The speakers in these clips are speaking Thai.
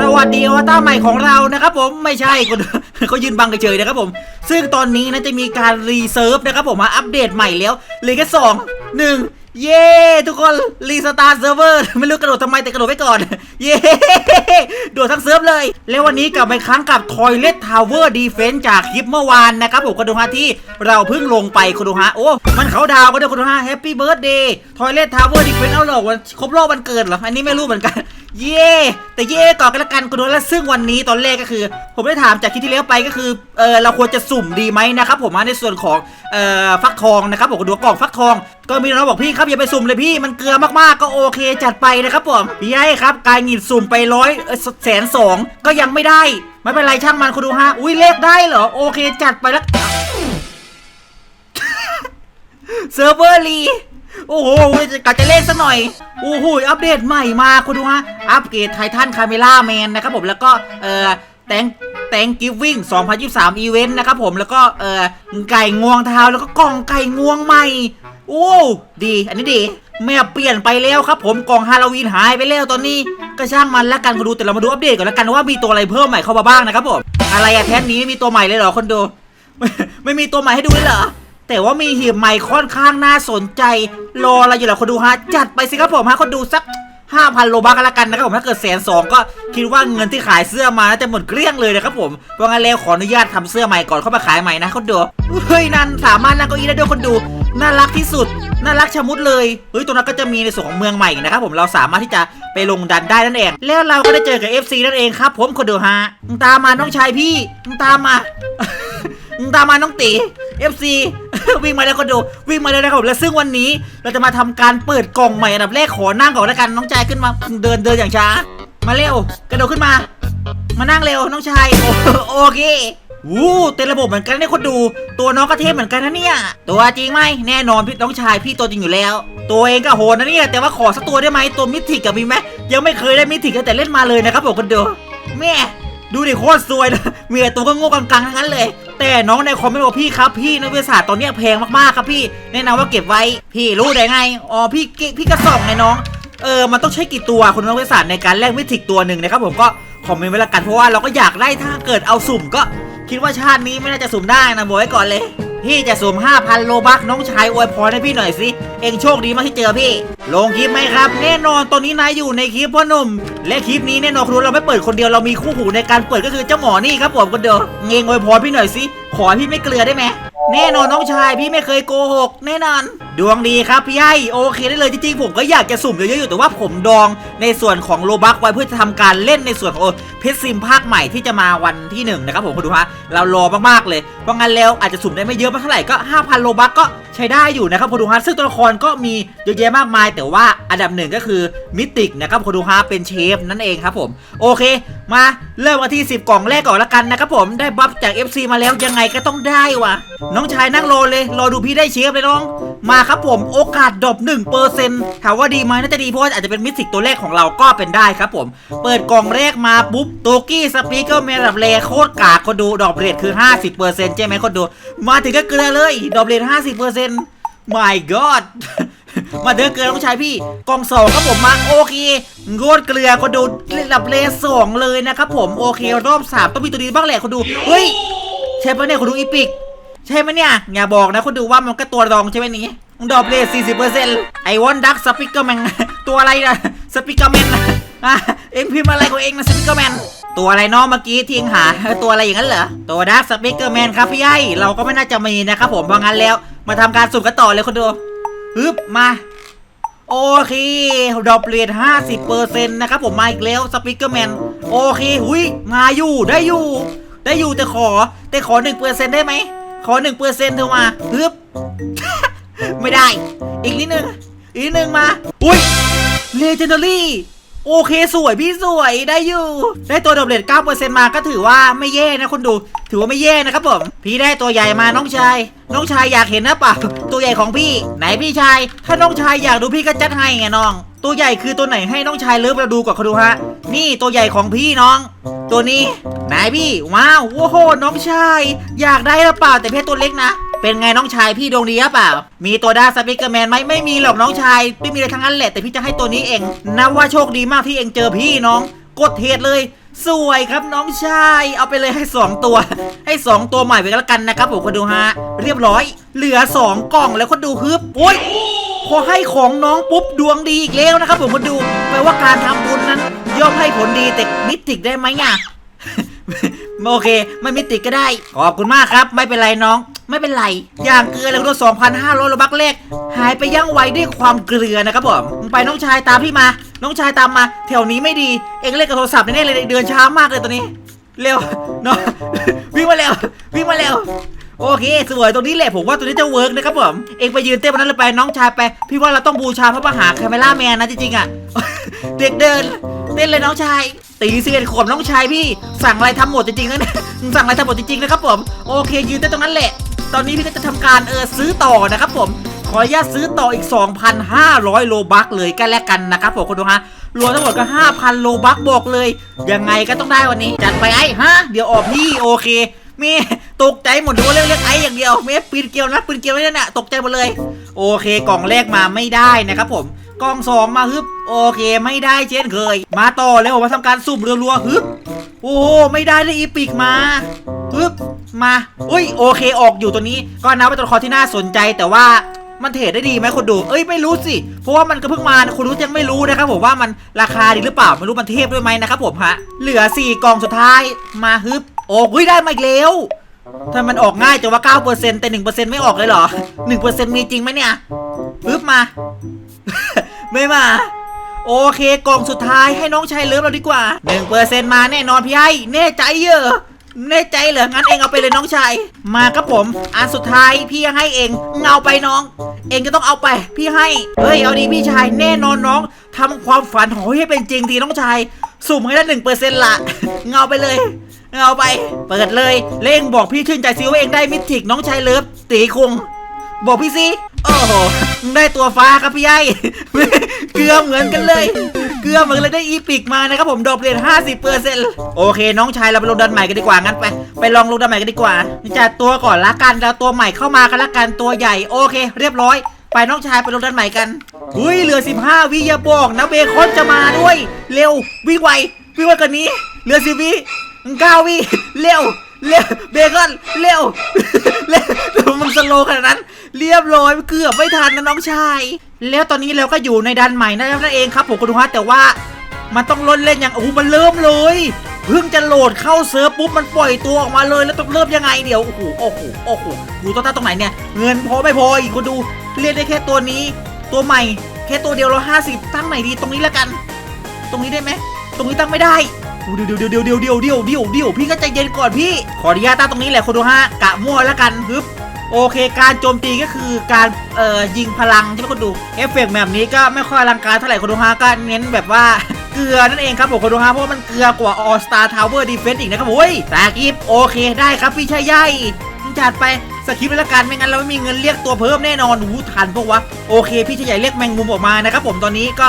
สวัสดีอวตารใหม่ของเรานะครับผมไม่ใช่คนเขายืนบังเฉยๆนะครับผม ซึ่งตอนนี้นะจะมีการรีเซิร์ฟนะครับผมมาอัปเดตใหม่แล้วเหลือแค่สองหนึ่ง เย้ทุกคนรีสตาร์ทเซิร์ฟเวอร์ไม่รู้กระโดดทำไมแต่กระโดดไปก่อน เย้โดดทั้งเซิร์ฟเลย แล้ววันนี้กลับไปครั้งกับ Toilet Tower Defense จากคลิปเมื่อวานนะครับผมคุณดูฮะที่เราเพิ่งลงไปคุณดูฮะโอ้ มันเขาดาวก็ด้วยคุณดูฮะแฮปปี้เบิร์ดเดย์ Toilet Tower Defense เอาหรอวันครบรอบวันเกิดเหรอ อันนี้ไม่รู้เหมือนกัน เย่แต่เย่ก่อนกันละกันคุณดูแล้วซึ่งวันนี้ตอนแรกก็คือ ผมได้ถามจากคลิปที่แล้วไปก็คือเออเราควรจะสุ่มดีไหมนะครับผมในส่วนของเอ่อฟักทองนะครับผมก็ดูกล่องฟักทอง ก็มีน้องบอกพี่ครับอย่าไปสุ่มเลยพี่มันเกลือมากๆก็โอเคจัดไปนะครับผมพี่ให้ครับกายหงิดสุ่มไปร้อยแสนสองก็ยังไม่ได้ไม่เป็นไรช่างมันคุณดูฮะอุ้ยเลขได้เหรอโอเคจัดไปแล้วเซิร์ฟเวอร์ลีโอ้โหกะจะเล่นซะหน่อย โอ้โห อัปเดตใหม่มาคุณดูฮะ อัปเกรดไททันคาเมล่าแมนนะครับผม แล้วก็เอ่อแตงแตงกิฟวิ่ง2023 อีเวนต์นะครับผม แล้วก็เอ่อไก่งวงเท้า แล้วก็กล่องไก่งวงใหม่ โอ้ดี อันนี้ดีแม่เปลี่ยนไปแล้วครับ ผมกล่องฮาโลวีนหายไปแล้วตอนนี้ก็ช่างมันละกันคุณดูแต่เรามาดูอัปเดตก่อนละกันว่ามีตัวอะไรเพิ่มใหม่เข้ามาบ้างนะครับผมอะไรอะแทนนี้ไม่มีตัวใหม่เลยเหรอคนดูไม่ไม่มีตัวใหม่ให้ดูเลยเหรอแต่ว่ามีหีบใหม่ค่อนข้างน่าสนใจ รออะไรอยู่ล่ะคนดูฮะจัดไปสิครับผมฮะคนดูสัก5,000โลบักกันละกันนะครับผมถ้าเกิดแสนสองก็คิดว่าเงินที่ขายเสื้อมาน่าจะหมดเกลี้ยงเลยนะครับผมเพราะงั้นแล้วขออนุญาตทำเสื้อใหม่ก่อนเข้ามาขายใหม่นะคนดูเฮ้ยนั่นสามารถนั่งเก้าอี้ได้ด้วยคนดู น่ารักที่สุด น่ารักชะมุดเลยเฮ้ยตรงนั้นก็จะมีในส่วนของเมืองใหม่นะครับผมเราสามารถที่จะไปลงดันได้นั่นเอง แล้วเราก็ได้เจอกับ FC นั่นเองครับ ผมคนดูฮะมึงตามมาน้องชายพี่มึงตามมามึงตามมาน้องตี FC วิ่งมาแล้วก็ดูวิ่งมาเลยนะครับผมและซึ่งวันนี้เราจะมาทำการเปิดกล่องใหม่อันดับแรกขอนั่งก่อนแล้วกันน้องชายขึ้นมาเดินเดินอย่างช้า มาเร็ว กระโดดขึ้นมา มานั่งเร็วน้องชายโอเค วู้เต็มระบบเหมือนกันเนี่ยคนดู ตัวน้องก็เทพเหมือนกันนะเนี่ย ตัวจริงไหมแน่นอนพี่น้องชายพี่ตัวจริงอยู่แล้ว ตัวเองก็โหดนะเนี่ยแต่ว่าขอสักตัวได้ไหมตัวมิติกับมีไหมยังไม่เคยได้มิติกันแต่เล่นมาเลยนะครับผมคนดูแม่ดูดิโคตรสวยเลยมีแต่ตัวก็โง่กังๆทั้งนั้นเลย แต่น้องในคอมเมนต์บอกพี่ครับพี่นักวิทยาศาสตร์ตอนนี้แพงมากๆครับพี่แนะนำว่าเก็บไว้พี่รู้ได้ไงอ๋อพี่พี่กระสอบไงน้องเออ มันต้องใช้กี่ตัวคุณนักวิทยาศาสตร์ในการแลกมิติกตัวหนึ่งนะครับผมก็คอมเมนต์ไว้ละกันเพราะว่าเราก็อยากได้ถ้าเกิดเอาสุ่มก็ คิดว่าชาตินี้ไม่น่าจะสุ่มได้นะบอกไว้ก่อนเลย พี่จะสุ่ม5,000 โลบักน้องชายอวยพรให้พี่หน่อยสิ เองโชคดีมากที่เจอพี่ ลงคลิปไหมครับ แน่นอนตอนนี้นายอยู่ในคลิปพ่อหนุ่ม และคลิปนี้แน่นอนครูเราไม่เปิดคนเดียวเรามีคู่หูในการเปิดก็คือเจ้าหมอนี่ครับผมคนเดียวเงงอวยพรพี่หน่อยสิ ขอพี่ไม่เกลือได้ไหมแน่นอนน้องชายพี่ไม่เคยโกหกแน่นอน ดวงดีครับพี่ให้โอเคได้เลยจริงๆผมก็อยากจะสุ่มเยอะๆอยู่แต่ว่าผมดองในส่วนของโลบักไว้เพื่อจะทำการเล่นในส่วนของเพชรซิมภาคใหม่ที่จะมาวันที่หนึ่งนะครับผมคุณดูฮะเรารอมากๆเลยเพราะงั้นแล้วอาจจะสุ่มได้ไม่เยอะมากเท่าไหร่ก็5,000โลบักก็ใช้ได้อยู่นะครับคุณดูฮะซึ่งตัวละครก็มีเยอะแยะมากมาย แต่ว่าอันดับหนึ่งก็คือมิติกนะครับคุณดูฮะเป็นเชฟนั่นเองครับผมโอเค มาเริ่มกันที่ 10 กล่องแรกก่อนละกันนะครับผมได้บัฟจาก FC มาแล้วยังไงก็ต้องได้วะน้องชายนั่งรอเลย รอดูพี่ได้เชฟเลยน้อง มาครับผมโอกาสดรอป1%ถามว่าดีไหมน่าจะดีเพราะว่าอาจจะเป็นมิติกตัวแรกของเราก็เป็นได้ครับผม เปิดกล่องแรกมาปุ๊บโตกี้สปีกเกอร์แมนดับแรโคตรกากคนดูดรอปเรทคือ 50%ใช่ไหมคนดู มาถึงก็เกลือเลยดรอปเรท50% my god มาเดินเกลือต้องใช้พี่กล่องสองครับผมมาโอเคโคตรเกลือคนดูระดับเลสองเลยนะครับผมโอเครอบสามต้องมีตัวดีบ้างแหละคนดู เฮ้ย ช่ปะเนี่ยคนดูอีพิก ใช่ไหมเนี่ย อย่าบอกนะคุณดูว่ามันก็ตัวรองใช่ไหมนี้ดรอปเลท40%ไอวอนดักสปิกเกอร์แมนตัวอะไรนะสปิกเกอร์แมนเอ็งพิมพ์อะไรของเอ็งนะสปิกเกอร์แมนตัวอะไรเน้องเมื่อกี้ที่เอ็งหาตัวอะไรอย่างนั้นเหรอ ตัวดักสปิกเกอร์แมนครับพี่ไอ้เราก็ไม่น่าจะมีนะครับผมเพราะงั้นแล้ว มาทำการสุ่มกันต่อเลยคุณดูฮึบมาโอเคดรอปเลท50%นะครับผมมาอีกแล้วสปิกเกอร์แมนโอเคหุยมาอยู่ได้อยู่ ได้อยู่แต่ขอ แต่ขอ1%ได้ไหม ขอ1%เปอร์เซ็นเธอมาฮึบ ไม่ได้ อีกนิดนึง อีกนิดนึงมา อุ้ยเลเจนดารี่โอเคสวยพี่สวยได้อยู่ ได้ตัวดอบเลท9%มาก็ถือว่าไม่แย่นะคนดู ถือว่าไม่แย่นะครับผม พี่ได้ตัวใหญ่มาน้องชาย น้องชายอยากเห็นนะเปล่าตัวใหญ่ของพี่ ไหนพี่ชาย ถ้าน้องชายอยากดูพี่ก็จัดให้ไงน้อง ตัวใหญ่คือตัวไหนให้น้องชายเลิฟเราดูก่อนเขาดูฮะ นี่ตัวใหญ่ของพี่น้อง ตัวนี้ไหนพี่ ว้าวโอ้โห น้องชาย อยากได้หรือเปล่าแต่เพชรตัวเล็กนะ เป็นไงน้องชายพี่ดวงดีหรือเปล่า มีตัวด้าสปิกเกอร์แมนไหมไม่มีหรอกน้องชาย ไม่มีอะไรทั้งนั้นแหละแต่พี่จะให้ตัวนี้เองนับว่าโชคดีมากที่เองเจอพี่น้อง กดเทรดเลยสวยครับน้องชาย เอาไปเลยให้ 2 ตัว ให้ 2 ตัวใหม่ไปแล้วกันนะครับผมคนดูฮะ เรียบร้อย เหลือ 2 กล่องแล้วคนดูฮึบโอ้ย พอให้ของน้องปุ๊บดวงดีอีกแล้วนะครับผมคนดูแปลว่าการทำบุญนั้น ย่อมให้ผลดีแต่มิติกได้ไหมอะโอเค ไม่มิติกก็ได้ ขอบคุณมากครับ ไม่เป็นไรน้อง ไม่เป็นไร อย่างเกลือแล้วก็2,500โลบักแรก หายไปย่างไวด้วยความเกลือนะครับผมไปน้องชายตามพี่มา น้องชายตามมา แถวนี้ไม่ดี เอ็งเล่นกับโทรศัพท์แน่เลยเดินช้ามากเลยตอนนี้ เร็วน้องวิ่งมาเร็ววิ่งมาเร็ว โอเคสวยตรงนี้แหละผมว่าตัวนี้จะเวิร์กนะครับผมเองไปยืนเต้นบนนั้นเลยไปน้องชายไป พี่ว่าเราต้องบูชาพระมหาคมเมล่าแมนนะจริงๆอะเด็กเดินเต้นเลยน้องชาย ตีเสียนขวบน้องชายพี่สั่งอะไรทำหมดจริงๆนะเนี่ยสั่งอะไรทำหมดจริงๆนะครับผมโอเค ยืนเต้นตรงนั้นแหละ ตอนนี้พี่ก็จะทำการเออซื้อต่อนะครับผมขออนุญาตซื้อต่ออีก 2,500 โลบักเลยกันแล้วกันนะครับผมคนดูฮะรวมทั้งหมดก็ 5,000 โลบักบอกเลย ยังไงก็ต้องได้วันนี้ จัดไปไอ้ฮะ เดี๋ยวออกพี่โอเคเม ตกใจหมดดูว่าเรียกเรียกไอ้อย่างเดียวเมปืนเกลียวนะปืนเกลียวไม่ได้น่ะตกใจหมดเลย โอเคกล่องแรกมาไม่ได้นะครับผมกล่องสองมาฮึบโอเคไม่ได้เช่นเคย มาต่อเร็วมาทำการสุ่มรัวๆฮึบโอ้ไม่ได้เลยอีปิกมาฮึบมาอุ้ยโอเคออกอยู่ตัวนี้ ก็นับเป็นตัวละครที่น่าสนใจแต่ว่ามันเทรดได้ดีไหมคนดูเอ้ยไม่รู้สิ เพราะว่ามันก็เพิ่งมาคุณรู้ยังไม่รู้นะครับผมว่ามันราคาดีหรือเปล่า ไม่รู้มันเทพด้วยไหมนะครับผมฮะ เหลือ 4 กล่องสุดท้ายมาฮึบ โอ้ยได้มาอีกแล้ว ถ้ามันออกง่ายแต่ว่า 9%แต่ 1%ไม่ออกเลยเหรอ 1%มีจริงไหมเนี่ยฮึบมา ไม่มา โอเคกล่องสุดท้ายให้น้องชายเลิฟเราดีกว่า 1%มาแน่นอนพี่ไอ้แน่ใจเหรอแน่ใจเหรอ งั้นเองเอาไปเลยน้องชาย มาครับผม อันสุดท้ายพี่ให้เองเงาไปน้อง เองก็ต้องเอาไป พี่ให้ เฮ้ย เอาดีพี่ชาย แน่นอนน้องทำความฝันของให้เป็นจริงทีน้องชาย สุ่มให้ได้หนึ่งเปอร์เซ็นต์ละ เงาไปเลย เงาไป เปิดเลย เร่งบอกพี่ชื่นใจซิว่าเองได้มิติกน้องชายเลิฟตีคง บอกพี่สิโอ้โหได้ตัวฟ้าครับพี่ไอ้เกลือเหมือนกันเลย เกลือเหมือนเลยได้อีพิกมานะครับผมดอกเรียน50เปอร์เซ็นต์โอเค น้องชายเราไปลงดันใหม่กันดีกว่างั้นไปไปลองลงดันใหม่กันดีกว่าจัดตัวก่อนละกันแล้วตัวใหม่เข้ามากันละกันตัวใหญ่โอเค เรียบร้อยไปน้องชายไปลงดันใหม่กันอุ้ยเหลือ 15 วิอย่าบอกนะเบคอนจะมาด้วย เร็ววิ่งไววิ่งไวกว่านี้เหลือ10วิ เก้าวิเร็วเร็วเบคอนเร็วเร็วมันสโลขนาดนั้น เรียบร้อยเกือบไม่ทันนะน้องชาย แล้วตอนนี้เราก็อยู่ในดันใหม่นั่นเองครับผมคุณดูฮะแต่ว่ามันต้องลดเล่นอย่างโอ้โหมันเริ่มเลยเพิ่งจะโหลดเข้าเซิร์ฟปุ๊บมันปล่อยตัวออกมาเลยแล้วต้องเริ่มยังไงเดี๋ยวโอ้โหโอ้โหโอ้โหดูต้นตรงไหนเนี่ยเงินพอไม่พออีกคุณดูเรียกได้แค่ตัวนี้ ตัวใหม่ แค่ตัวเดียวเราห้าสิบตั้งไหนดีตรงนี้แล้วกัน ตรงนี้ได้ไหมตรงนี้ตั้งไม่ได้ เดี๋ยวเดี๋ยวเดี๋ยวเดี๋ยวเดี๋ยวเดี๋ยวเดี๋ยวเดี๋ยวพี่ก็ใจเย็นก่อนพี่ ขออนุญาตตั้งตรงนี้แหละคนดูฮะกะมั่วแล้วกันฮึบโอเค การโจมตีก็คือการเอ่อยิงพลังใช่ไหมคนดูเอฟเฟกต์แบบนี้ก็ไม่ค่อยอลังการเท่าไหร่คนดูฮะก็เน้นแบบว่าเกลือนั่นเองครับผมคนดูฮะเพราะว่ามันเกลือกว่า All Star Tower Defense อีกนะครับโอ้ยตากิฟโอเคได้ครับพี่ชายใหญ่จัดไปสคริปต์ไว้แล้วกันไม่งั้นเราไม่มีเงินเรียกตัวเพิ่มแน่นอนหูทันพวกวะโอเค พี่ชายใหญ่เรียกแมงมุมออกมานะครับผมตอนนี้ก็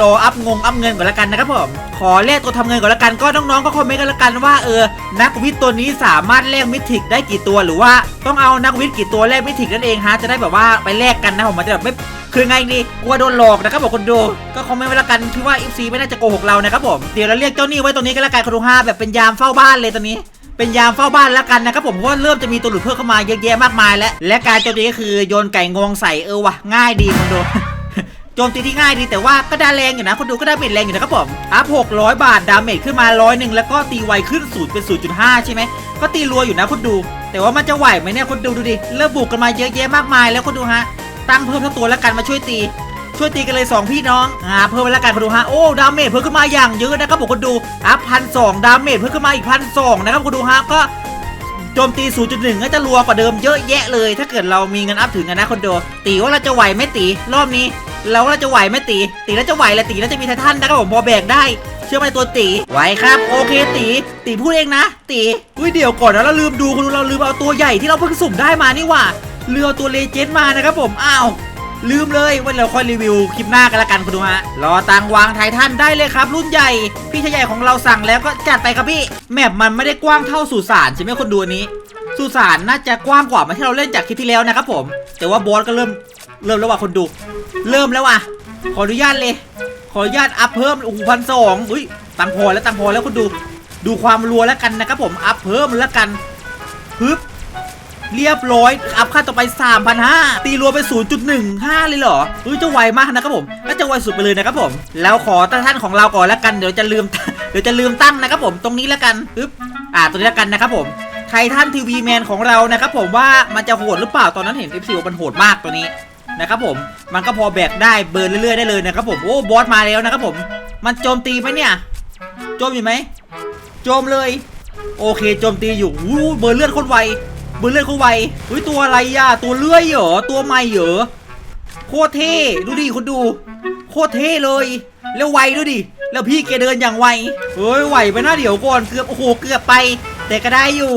รออัพงงอัพเงินก่อนละกันนะครับผมขอแลกตัวทำเงินก่อนละกันก็น้องๆก็คอมเมนต์กันละกันว่าเออนักวิทย์ตัวนี้สามารถแลกมิติกได้กี่ตัวหรือว่าต้องเอานักวิทย์กี่ตัวแลกมิติกนั่นเองฮะจะได้แบบว่าไปแลกกันนะผมมันจะแบบไม่คือไงดีกลัวโดนหลอกนะครับผมคนดูก็คอมเมนต์ไว้ละกันพี่ว่าอีฟซีไม่น่าจะโกหกเรานะครับผมเดี๋ยวเราเรียกเจ้านี้ไว้ตรงนี้กันละกันคนดูห้าแบบเป็นยามเฝ้าบ้านเลยตอนนี้เป็นยามเฝ้าบ้านแล้วกันนะครับผมเพราะว่าเริ่มจะมีตัวหลุดเพิ่มเข้ามาเยอะแยะมากมายแล้วและการโจมตีก็คือโยนไก่งวงใส่เออวะง่ายดีคนดู โจมตีที่ง่ายดีแต่ว่าก็ได้แรงอยู่นะคนดูก็ได้เมจแรงอยู่นะครับผมอัพ600 บาทดาเมจขึ้นมาร้อยหนึ่งแล้วก็ตีไวขึ้นสูตรเป็น 0.5 ใช่ไหมก็ตีรัวอยู่นะคนดู แต่ว่ามันจะไหวไหมเนี่ยคนดูดูดิเริ่มบุกกันมาเยอะแยะมากมายแล้วคนดูฮะตั้งเพิ่มทั้งตัวแล้วกันมาช่วยตี ช่วยตีกันเลย 2 พี่น้องอ่าเพิ่มไปแล้วกันคนดูฮะโอ้ดาเมจเพิ่มขึ้นมาอย่างเยอะนะครับผมคนดูอัพพันสองดาเมจเพิ่มขึ้นมาอีกพันสองนะครับคนดูฮะก็ โจมตี 0.1 ก็จะรัวกว่าเดิมเยอะแยะเลย ถ้าเกิดเรามีเงินอัพถึงกันนะคนโดตีว่าเราจะไหวไหมตีรอบนี้เราเราจะไหวไหมตี ตีแล้วจะไหวแหละตีแล้วจะมีไททันนะครับผมพอแบกได้ เชื่อไหมตัวตีไหวครับโอเคตีตีพูดเองนะ ตีอุ้ยเดี๋ยวก่อนนะเราลืมดูคุณเราลืมเอาตัวใหญ่ที่เราเพิ่งสุ่มได้มานี่หว่าเรือตัวเลเจนด์มานะครับผมอ้าว ลืมเลยว่าเราค่อยรีวิวคลิปหน้ากันละกันคุณดูฮะรอตังวางไททันได้เลยครับ รุ่นใหญ่ พี่ชายใหญ่ของเราสั่งแล้วก็จัดไปครับพี่แมปมันไม่ได้กว้างเท่าสุสานใช่ไหมคนดูอันนี้สุสานน่าจะกว้างกว่ามาที่เราเล่นจากคลิปที่แล้วนะครับผม แต่ว่าบอสก็เริ่มเริ่มแล้วว่ะคนดู เริ่มแล้วว่ะขออนุญาตเลย ขออนุญาตอัพเพิ่มโอ้โหพันสองอุ้ยตังพอแล้วตังพอแล้วคุณดู ดูความรัวแล้วกันนะครับผมอัพเพิ่มแล้วกันฮึบ เรียบร้อย อัพค่าต่อไป 3,500 ตีรัวไป 0.15 เลยเหรอเฮ้ยจะไวมากนะครับผมน่าจะไวสุดไปเลยนะครับผม แล้วขอตั้งท่านของเราก่อนแล้วกัน เดี๋ยวจะลืม เดี๋ยวจะลืมตั้งนะครับผมตรงนี้แล้วกันปึ๊บอ่าตรงนี้แล้วกันนะครับผมไททันทีวีแมนของเรานะครับผมว่ามันจะโหดหรือเปล่าตอนนั้นเห็น F4 มันโหดมากตัวนี้นะครับผมมันก็พอแบกได้เบิร์นเรื่อยๆได้เลยนะครับผมโอ้บอสมาแล้วนะครับผมมันโจมตีไหมเนี่ยโจมอยู่ไหมโจมเลย โอเคโจมตีอยู่วู้เบอร์เลือดคนไว บอร์เลือดโคนไวเฮ้ยตัวอะไรอะตัวเลื่อยเหรอตัวใหม่เหรอโคตรเท่ดูดิคุณดูโคตรเท่เลยแล้วไวด้วยดิแล้วพี่แกเดินอย่างไวเฮ้ยไหวไปนะเดี๋ยวก่อนเกือบโอ้โหเกือบไป แต่ก็ได้อยู่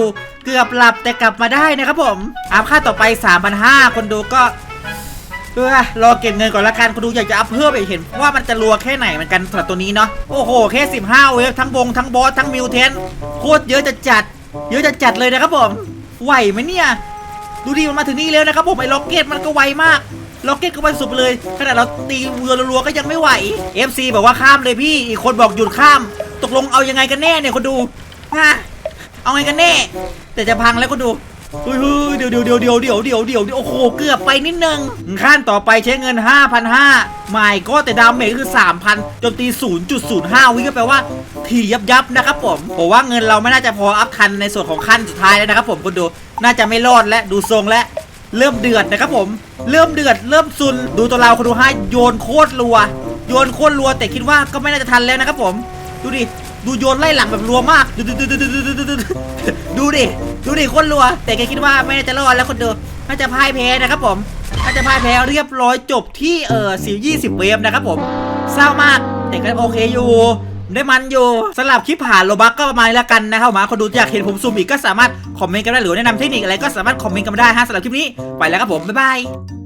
เกือบหลับแต่กลับมาได้นะครับผมอัพค่าต่อไป3,500คนดูก็เออรอเก็บเงินก่อนละกันคุณดูอยากจะอัพเพิ่มไปเห็นว่ามันจะรัวแค่ไหนเหมือนกันสำหรับตัวนี้เนาะโอ้โหแค่ 15 เวฟทั้งบงทั้งบอสทั้งมิวเทนโคตรเยอะจะจัด เยอะจะจัดเลยนะครับผม ไหวไหมเนี่ย ดูดิมันมาถึงนี่แล้วนะครับผมไอ้ล็อกเก็ตมันก็ไวมากล็อกเก็ตก็ไปสุดเลยขนาดเราตีเรือรัวๆก็ยังไม่ไหว FC บอกว่าข้ามเลยพี่ อีกคนบอกหยุดข้าม ตกลงเอายังไงกันแน่เนี่ยคนดูฮะเอาไงกันแน่ แต่จะพังแล้วคนดู เฮ้ยเดี๋ยวเดี๋ยวเดี๋ยวเดี๋ยวเดี๋ยวเดี๋ยวเดี๋ยวโอ้โหเกือบไปนิดนึงขั้นต่อไปใช้เงิน 5,500ไม่ก็แต่ดาเมจคือ 3,000จนตี 0.05 วิก็แปลว่าทียับยับนะครับผมผมว่าเงินเราไม่น่าจะพออัพคันในส่วนของขั้นสุดท้ายแล้วนะครับผมคุณดูน่าจะไม่รอดและดูทรงและเริ่มเดือดนะครับผม เริ่มเดือด เริ่มซุน ดูตัวเราคนดูให้โยนโคตรรัว โยนโคตรรัวแต่คิดว่าก็ไม่น่าจะทันแล้วนะครับผม ดูดิ ดูโยนไล่หลังแบบรัวมาก ดูดูดูดูดูดูดูดูดูดิดูดิโคนรัว แต่แกคิดว่าไม่น่าจะรอดแล้วคนดูน่าจะพ่ายแพ้นะครับผมน่าจะพ่ายแพ้เรียบร้อยจบที่เออสิบยี่สิบเวฟนะครับผมเศร้ามาก แต่ก็โอเคอยู่ได้มันอยู่สำหรับคลิปผ่านโลบักก็ประมาณนี้ละกันนะครับผมคนดูอยากเห็นผมซูมอีกก็สามารถคอมเมนต์กันได้หรือแนะนำเทคนิคอะไรก็สามารถคอมเมนต์กันได้ฮะสำหรับคลิปนี้ไปแล้วครับผมบ๊ายบาย